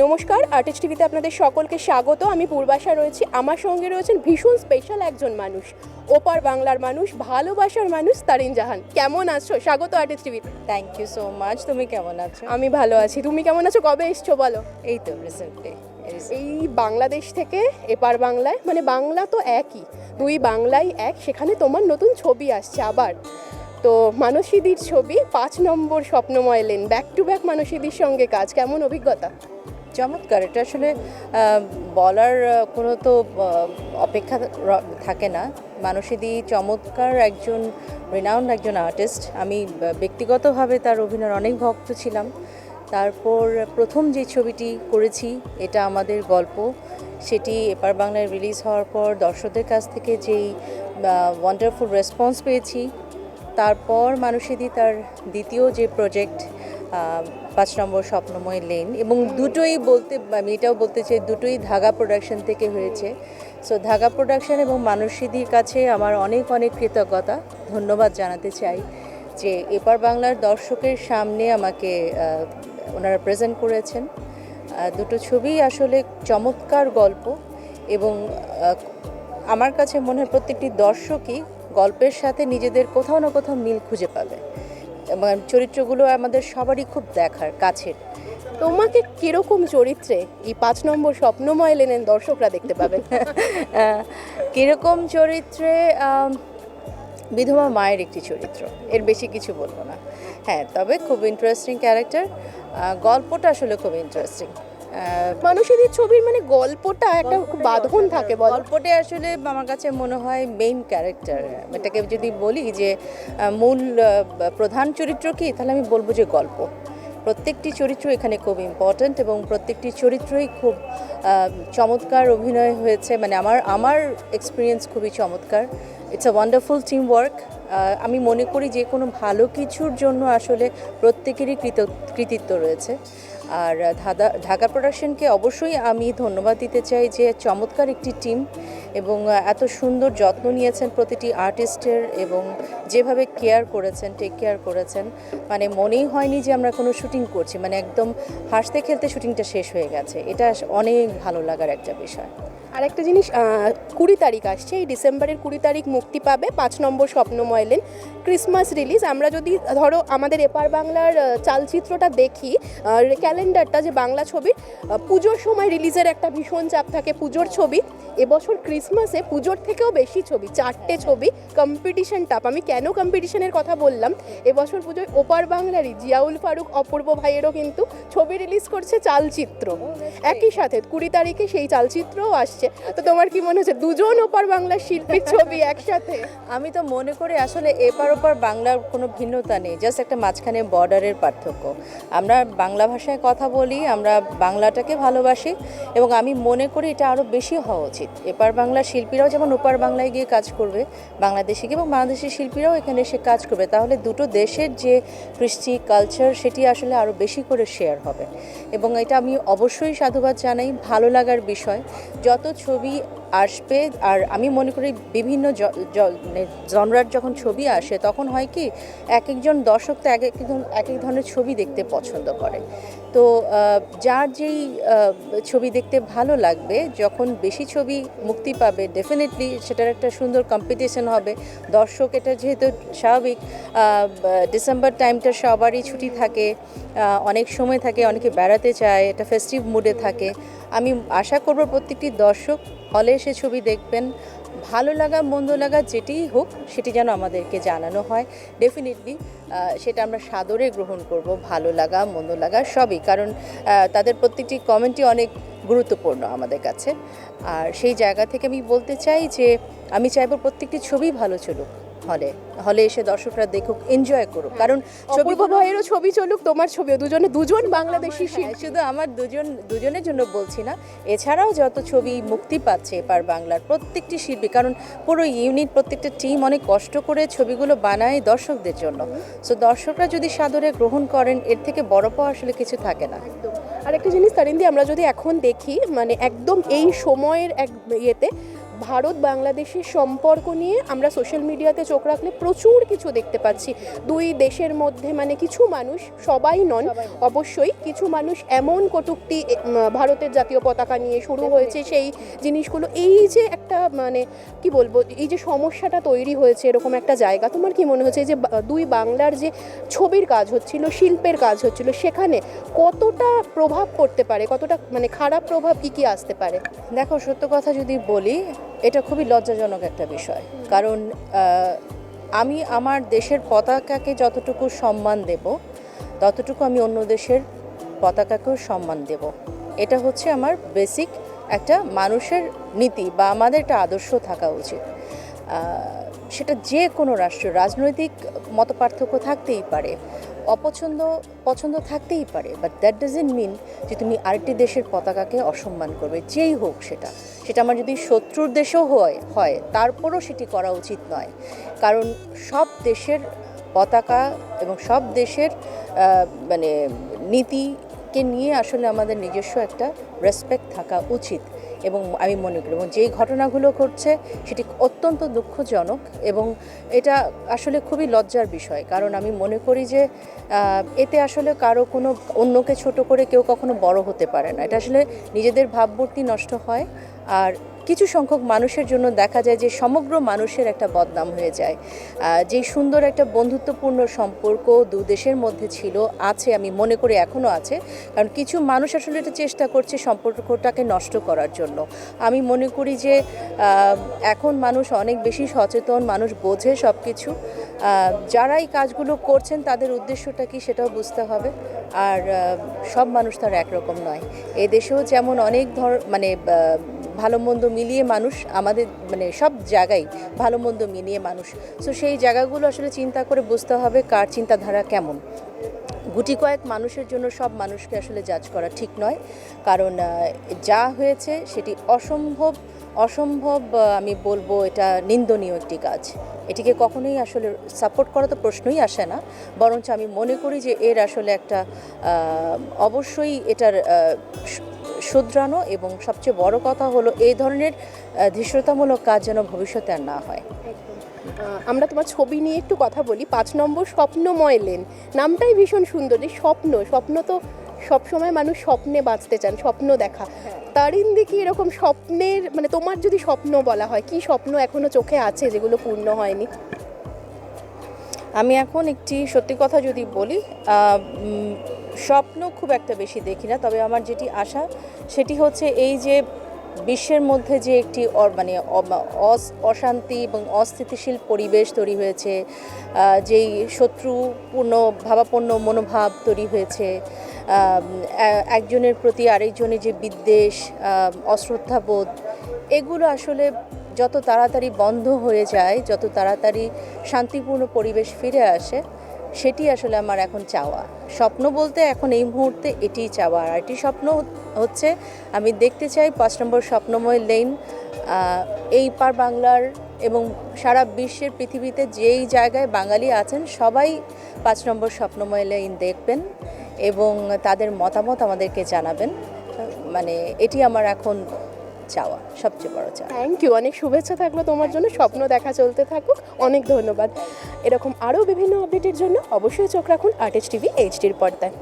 নমস্কার আর্টিস্ট টিভিতে আপনাদের সকলকে স্বাগত। আমি পূর্বাশা রয়েছি। আমার সঙ্গে রয়েছেন ভীষণ স্পেশাল একজন মানুষ ওপার বাংলার মানুষ ভালোবাসার মানুষ তারিন জাহান। কেমন আছো? স্বাগত আর্টিস্ট টিভিতে। থ্যাংক ইউ সো মাচ তুমি কেমন আছো? আমি ভালো আছি। তুমি কেমন আছো? কবে এসছো বলো? এই তো রিসেন্টলি এই বাংলাদেশ থেকে এপার বাংলায় মানে বাংলা তো একই দুই বাংলাই এক সেখানে তোমার নতুন ছবি আসছে আবার। তো মানসীদির ছবি পাঁচ number Swapnomoy lane back to back মানসীদির সঙ্গে কাজ কেমন অভিজ্ঞতা? চমৎকার। এটা আসলে বলার কোনো তো অপেক্ষা থাকে না। মানসীদি চমৎকার একজন রিনাউন্ড একজন আর্টিস্ট আমি ব্যক্তিগতভাবে তার অভিনয়ের অনেক ভক্ত ছিলাম। তারপর প্রথম যে ছবিটি করেছি, এটা আমাদের গল্প। সেটি এপার বাংলায় রিলিজ হওয়ার পর দর্শকদের কাছ থেকে যেই ওয়ান্ডারফুল রেসপন্স পেয়েছি। তারপর মানুষেদি তার দ্বিতীয় যে প্রজেক্ট পাঁচ নম্বর স্বপ্নময় লেন এবং দুটোই বলতে, আমি এটাও বলতে চাই, দুটোই ধাগা প্রোডাকশন থেকে হয়েছে। সো ধাগা প্রোডাকশন এবং মানসীদির কাছে আমার অনেক অনেক কৃতজ্ঞতা। ধন্যবাদ জানাতে চাই যে এপার বাংলার দর্শকের সামনে আমাকে ওনারা প্রেজেন্ট করেছেন। দুটো ছবি আসলে চমৎকার গল্প এবং আমার কাছে মনে হয় প্রত্যেকটি দর্শকই গল্পের সাথে নিজেদের কোথাও না কোথাও মিল খুঁজে পাবে। চরিত্রগুলো আমাদের সবারই খুব দেখার কাছের। তোমাকে কীরকম চরিত্রে এই পাঁচ নম্বর স্বপ্নময় লেনেন দর্শকরা দেখতে পাবে আহ, কীরকম চরিত্রে বিধবা মায়ের একটি চরিত্র এর বেশি কিছু বলব না। হ্যাঁ তবে খুব ইন্টারেস্টিং ক্যারেক্টার গল্পটা আসলে খুব ইন্টারেস্টিং মানুষেদের ছবির মানে গল্পটা একটা বাঁধন থাকে বল। গল্পটা আসলে আমার কাছে মনে হয় মেইন ক্যারেক্টার এটাকে যদি বলি যে মূল প্রধান চরিত্র কি তাহলে আমি বলব যে গল্প। প্রত্যেকটি চরিত্র এখানে খুব ইম্পর্ট্যান্ট এবং প্রত্যেকটি চরিত্রই খুব চমৎকার অভিনয় হয়েছে। মানে আমার আমার এক্সপিরিয়েন্স খুবই চমৎকার। It's a wonderful team work আমি মনে করি যে কোনো ভালো কিছুর জন্য আসলে প্রত্যেকেরই কৃত কৃতিত্ব রয়েছে। আর ঢাকা ঢাকা প্রোডাকশনকে অবশ্যই আমি ধন্যবাদ দিতে চাই যে চমৎকার একটি টিম এবং এত সুন্দর যত্ন নিয়েছেন প্রতিটি আর্টিস্টের এবং যেভাবে কেয়ার করেছেন টেক কেয়ার করেছেন। মানে মনেই হয়নি যে আমরা কোনো শুটিং করছি। মানে একদম হাসতে খেলতে শুটিংটা শেষ হয়ে গেছে। এটা অনেক ভালো লাগার একটা বিষয়। আর একটা জিনিস কুড়ি তারিখ আসছে। এই ডিসেম্বরের কুড়ি তারিখ মুক্তি পাবে পাঁচ number Swapnomoy lane Christmas release. আমরা যদি ধরো আমাদের এপার বাংলার চালচিত্রটা দেখি ক্যালেন্ডারটা যে বাংলা ছবির পুজোর সময় রিলিজের একটা ভীষণ চাপ থাকে পুজোর ছবি। এবছর ক্রিসমাসে পুজোর থেকেও বেশি ছবি চারটে ছবি কম্পিটিশন টাপ। আমি কেন কম্পিটিশনের কথা বললাম? এবছর পুজোয় ওপার বাংলারই জিয়াউল ফারুক অপূর্ব ভাইয়েরও কিন্তু ছবি রিলিজ করছে চালচিত্র। একই সাথে কুড়ি তারিখে সেই চালচিত্রও আসছে। তো তোমার কি মনে হচ্ছে দুজন ওপার বাংলার শিল্পীর ছবি একসাথে? আমি তো মনে করি আসলে এপার ওপার বাংলার কোনো ভিন্নতা নেই জাস্ট একটা মাঝখানে বর্ডারের পার্থক্য। আমরা বাংলা ভাষায় কথা বলি, আমরা বাংলাটাকে ভালোবাসি এবং আমি মনে করি এটা আরও বেশি হওয়া উচিত। এপার বাংলার শিল্পীরাও যেমন ওপার বাংলায় গিয়ে কাজ করবে, বাংলাদেশি এবং বাংলাদেশি শিল্পীরাও এখানে এসে কাজ করবে, তাহলে দুটো দেশের যে কৃষ্টি কালচার সেটি আসলে আরও বেশি করে শেয়ার হবে। এবং এটা আমি অবশ্যই সাধুবাদ জানাই, ভালো লাগার বিষয়। যত ছবি আসবে। আর আমি মনে করি বিভিন্ন জনরার যখন ছবি আসে, তখন হয় কি এক একজন দর্শক তো এক একজন এক এক ধরনের ছবি দেখতে পছন্দ করে। তো যার যেই ছবি দেখতে ভালো লাগবে, যখন বেশি ছবি মুক্তি পাবে ডেফিনেটলি সেটার একটা সুন্দর কম্পিটিশন হবে। দর্শক, এটা যেহেতু স্বাভাবিক ডিসেম্বর টাইমটা সবারই ছুটি থাকে অনেক সময় থাকে, অনেকে বেড়াতে চায় এটা ফেস্টিভ মুডে থাকে। আমি আশা করব প্রত্যেকটি দর্শক হলে সে ছবি দেখবেন। ভালো লাগা, মন্দ লাগা যেটিই হোক, সেটি যেন আমাদেরকে জানানো হয়। ডেফিনেটলি সেটা আমরা সাদরে গ্রহণ করব। ভালো লাগা, মন্দ লাগা সবই। কারণ তাদের প্রত্যেকটি কমেন্টই অনেক গুরুত্বপূর্ণ আমাদের কাছে। আর সেই জায়গা থেকে আমি বলতে চাই যে, আমি চাইব প্রত্যেকটি ছবি ভালো চলুক। হলে হলে এসে দর্শকরা দেখুক এনজয় করুক। কারণ অপূর্ব ভাইয়েরও ছবি চলুক তোমার ছবিও। দুজনে দুজন বাংলাদেশি হ্যাঁ, শুধু আমার দুজন দুজনের জন্য বলছি না। এছাড়াও যত ছবি মুক্তি পাচ্ছে এপার বাংলার প্রত্যেকটি শিল্পী কারণ পুরো ইউনিট প্রত্যেকটা টিম অনেক কষ্ট করে ছবিগুলো বানায় দর্শকদের জন্য। সো দর্শকরা যদি সাদরে গ্রহণ করেন এর থেকে বড় পাওয়া আসলে কিছু থাকে না। আর একটা জিনিস তারিন্দি আমরা যদি এখন দেখি মানে একদম এই সময়ের এক ইয়েতে ভারত বাংলাদেশের সম্পর্ক নিয়ে আমরা সোশ্যাল মিডিয়াতে চোখ রাখলে প্রচুর কিছু দেখতে পাচ্ছি। দুই দেশের মধ্যে মানে কিছু মানুষ সবাই নন অবশ্যই কিছু মানুষ এমন কটূক্তি ভারতের জাতীয় পতাকা নিয়ে শুরু হয়েছে সেই জিনিসগুলো এই যে একটা মানে কি বলব এই যে সমস্যাটা তৈরি হয়েছে এরকম একটা জায়গা তোমার কি মনে হচ্ছে এই যে দুই বাংলার যে ছবির কাজ হচ্ছিল শিল্পের কাজ হচ্ছিল সেখানে কতটা প্রভাব পড়তে পারে কতটা মানে খারাপ প্রভাব কি কি আসতে পারে? দেখো সত্য কথা যদি বলি এটা খুবই লজ্জাজনক একটা বিষয়। কারণ আমি আমার দেশের পতাকাকে যতটুকু সম্মান দেব, ততটুকু আমি অন্য দেশের পতাকাকেও সম্মান দেব। এটা হচ্ছে আমার বেসিক একটা মানুষের নীতি বা আমাদের একটা আদর্শ থাকা উচিত। সেটা যে কোনো রাষ্ট্র, রাজনৈতিক মতপার্থক্য থাকতেই পারে। অপছন্দ, পছন্দ থাকতেই পারে বাট দ্যাট ডাজেন্ট মিন যে তুমি আরেকটি দেশের পতাকাকে অসম্মান করবে, যেই হোক সেটা। সেটা আমার যদি শত্রুর দেশেও হয় হয়, তারপরও সেটি করা উচিত নয়। কারণ সব দেশের পতাকা এবং সব দেশের মানে নীতিকে নিয়ে আসলে আমাদের নিজস্ব একটা রেসপেক্ট থাকা উচিত। এবং আমি মনে করি, এবং যেই ঘটনাগুলো ঘটছে সেটি অত্যন্ত দুঃখজনক এবং এটা আসলে খুবই লজ্জার বিষয়। কারণ আমি মনে করি যে এতে আসলে কারও কোনো অন্যকে ছোট করে কেউ কখনো বড় হতে পারে না। এটা আসলে নিজেদের ভাবমূর্তি নষ্ট হয়। আর কিছু সংখ্যক মানুষের জন্য দেখা যায় যে সমগ্র মানুষের একটা বদনাম হয়ে যায়। যেই সুন্দর একটা বন্ধুত্বপূর্ণ সম্পর্ক দু দেশের মধ্যে ছিল, আছে, আমি মনে করি এখনও আছে। কারণ কিছু মানুষ আসলে এটা চেষ্টা করছে সম্পর্কটাকে নষ্ট করার জন্য। আমি মনে করি যে এখন মানুষ অনেক বেশি সচেতন, মানুষ বোঝে সব কিছু যারা এই কাজগুলো করছেন, তাদের উদ্দেশ্যটা কি সেটাও বুঝতে হবে। আর সব মানুষ তার একরকম নয়। এদেশেও যেমন অনেক ধর মানে ভালো মন্দ মিলিয়ে মানুষ আমাদের মানে সব জায়গায় ভালো মন্দ মিলিয়ে মানুষ। সো সেই জায়গাগুলো আসলে চিন্তা করে বুঝতে হবে কার চিন্তাধারা কেমন। গুটি কয়েক মানুষের জন্য সব মানুষকে আসলে জাজ করা ঠিক নয়। কারণ যা হয়েছে সেটি অসম্ভব অসম্ভব আমি বলব এটা নিন্দনীয় একটি কাজ। এটিকে কখনোই আসলে সাপোর্ট করা তো প্রশ্নই আসে না। বরঞ্চ আমি মনে করি যে এর আসলে একটা অবশ্যই এটার শুধরানো এবং সবচেয়ে বড় কথা হলো এই ধরনের ধৃষ্টতামূলক কাজ যেন ভবিষ্যতে আর না হয়। আমরা তোমার ছবি নিয়ে একটু কথা বলি। পাঁচ নম্বর স্বপ্নময় লেন। নামটাই ভীষণ সুন্দর যে স্বপ্ন। স্বপ্ন তো সবসময় মানুষ স্বপ্নে বাঁচতে চান স্বপ্ন দেখা। তারিন্দি কি এরকম স্বপ্নের মানে তোমার যদি স্বপ্ন বলা হয় কি স্বপ্ন এখনও চোখে আছে যেগুলো পূর্ণ হয়নি? আমি এখন একটি সত্যি কথা যদি বলি স্বপ্ন খুব একটা বেশি দেখি না, তবে আমার যেটি আশা সেটি হচ্ছে এই যে বিশ্বের মধ্যে যে একটি মানে অশান্তি এবং অস্থিতিশীল পরিবেশ তৈরি হয়েছে যেই শত্রুপূর্ণ, ভাবাপন্ন মনোভাব তৈরি হয়েছে একজনের প্রতি আরেকজনের যে বিদ্বেষ অশ্রদ্ধাবোধ, এগুলো আসলে যত তাড়াতাড়ি বন্ধ হয়ে যায়, যত তাড়াতাড়ি শান্তিপূর্ণ পরিবেশ ফিরে আসে সেটি আসলে আমার এখন চাওয়া। স্বপ্ন বলতে এখন এই মুহূর্তে এটিই চাওয়া। আর এটি স্বপ্ন হচ্ছে, আমি দেখতে চাই পাঁচ নম্বর স্বপ্নময় লেন এই পার বাংলার এবং সারা বিশ্বের পৃথিবীতে যেই জায়গায় বাঙালি আছেন, সবাই পাঁচ নম্বর স্বপ্নময় লেন দেখবেন এবং তাদের মতামত আমাদেরকে জানাবেন। মানে এটি আমার এখন চাওয়া, সবচেয়ে বড় চাওয়া। থ্যাংক ইউ অনেক শুভেচ্ছা থাকল তোমার জন্য, স্বপ্ন দেখা চলতে থাকুক, অনেক ধন্যবাদ। এরকম আরও বিভিন্ন আপডেটের জন্য অবশ্যই চোখ রাখুন আর্টিস্ট টিভি এইচডির পর্দায়।